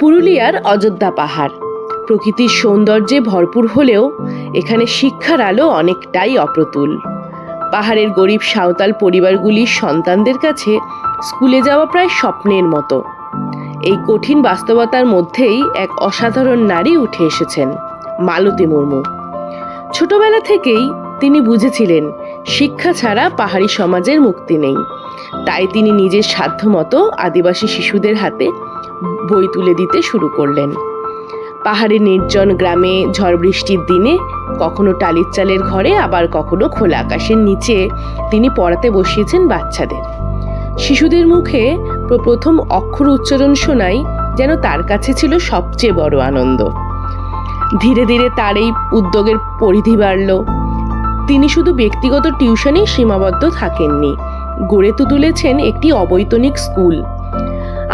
পুরুলিয়ার অযোধ্যা পাহাড়। প্রকৃতির সৌন্দর্যে ভরপুর হলেও এখানে শিক্ষার আলো অনেকটাই অপ্রতুল। পাহাড়ের গরিব সাঁওতাল পরিবারগুলির সন্তানদের কাছে স্কুলে যাওয়া প্রায় স্বপ্নের মতো। এই কঠিন বাস্তবতার মধ্যেই এক অসাধারণ নারী উঠে এসেছেন, মালতী মুর্মু। ছোটবেলা থেকেই তিনি বুঝেছিলেন, শিক্ষা ছাড়া পাহাড়ি সমাজের মুক্তি নেই। তাই তিনি নিজের সাধ্যমতো আদিবাসী শিশুদের হাতে বই তুলে দিতে শুরু করলেন। পাহাড়ের নির্জন গ্রামে ঝড় বৃষ্টির দিনে কখনো টালির চালের ঘরে, আবার কখনো খোলা আকাশের নিচে তিনি পড়াতে বসিয়েছেন বাচ্চাদের। শিশুদের মুখে প্রথম অক্ষর উচ্চারণ শোনাই যেন তার কাছে ছিল সবচেয়ে বড় আনন্দ। ধীরে ধীরে তার এই উদ্যোগের পরিধি বাড়ল। তিনি শুধু ব্যক্তিগত টিউশনেই সীমাবদ্ধ থাকেননি। গড়ে তুলেছেন একটি অবৈতনিক স্কুল।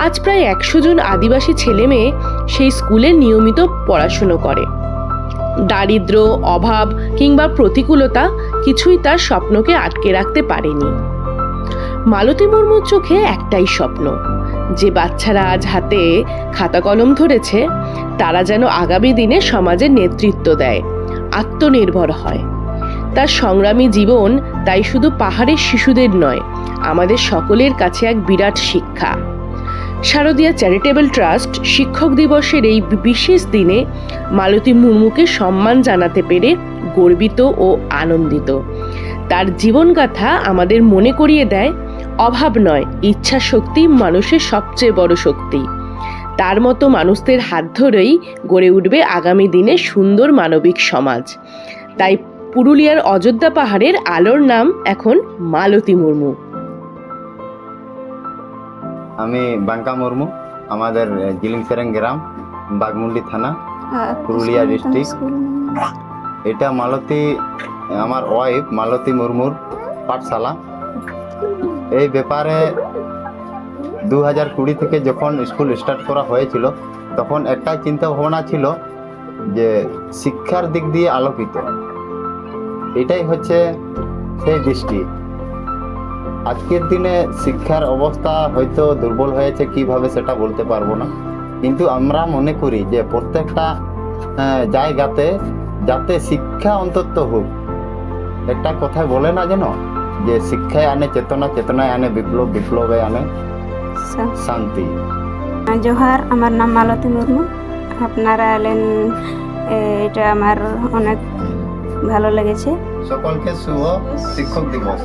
আজ প্রায় একশো জন আদিবাসী ছেলে মেয়ে সেই স্কুলে নিয়মিত পড়াশুনো করে। দারিদ্র, অভাব কিংবা প্রতিকূলতা কিছুই তার স্বপ্নকে আটকে রাখতে পারেনি। মালতী মুর্মুর চোখে একটাই স্বপ্ন, যে বাচ্চারা আজ হাতে খাতা কলম ধরেছে, তারা যেন আগামী দিনে সমাজের নেতৃত্ব দেয়, আত্মনির্ভর হয়। তার সংগ্রামী জীবন তাই শুধু পাহাড়ের শিশুদের নয়, আমাদের সকলের কাছে এক বিরাট শিক্ষা। শারদীয়া চ্যারিটেবল ট্রাস্ট শিক্ষক দিবসের এই বিশেষ দিনে মালতী মুর্মুকে সম্মান জানাতে পেরে গর্বিত ও আনন্দিত। তার জীবনগাথা আমাদের মনে করিয়ে দেয়, অভাব নয়, ইচ্ছা শক্তি মানুষের সবচেয়ে বড় শক্তি। তার মতো মানুষদের হাত ধরেই গড়ে উঠবে আগামী দিনে সুন্দর মানবিক সমাজ। তাই পুরুলিয়ার অযোধ্যা পাহাড়ের আলোর নাম এখন মালতী মুর্মু। আমি বাঙ্কা মুর্মু আমাদের জিলিং সেরেং গ্রাম বাগমুন্ডি থানা পুরুলিয়া ডিস্ট্রিক্ট এটা মালতী আমার ওয়াইফ মালতী মুর্মুর পাঠশালা। এই ব্যাপারে দু হাজার কুড়ি থেকে যখন স্কুল স্টার্ট করা হয়েছিল তখন একটাই চিন্তা ভাবনা ছিল যে শিক্ষার দিক দিয়ে আলোকিত। এটাই হচ্ছে সেই দৃষ্টি। আজকের দিনে শিক্ষার অবস্থা হয়তো দুর্বল হয়েছে কীভাবে সেটা বলতে পারব না। কিন্তু আমরা মনে করি যে প্রত্যেকটা জায়গাতে যাতে শিক্ষা অন্তত হোক একটা কথায় বলে না যেন যে শিক্ষায় আনে চেতনা চেতনায় আনে বিপ্লব বিপ্লবে আনে। শান্তি। জোহার আমার নাম মালতী মুর্মু। আপনারা এলেন এটা আমার অনেক ভালো লেগেছে। সকলকে শুভ শিক্ষক দিবস।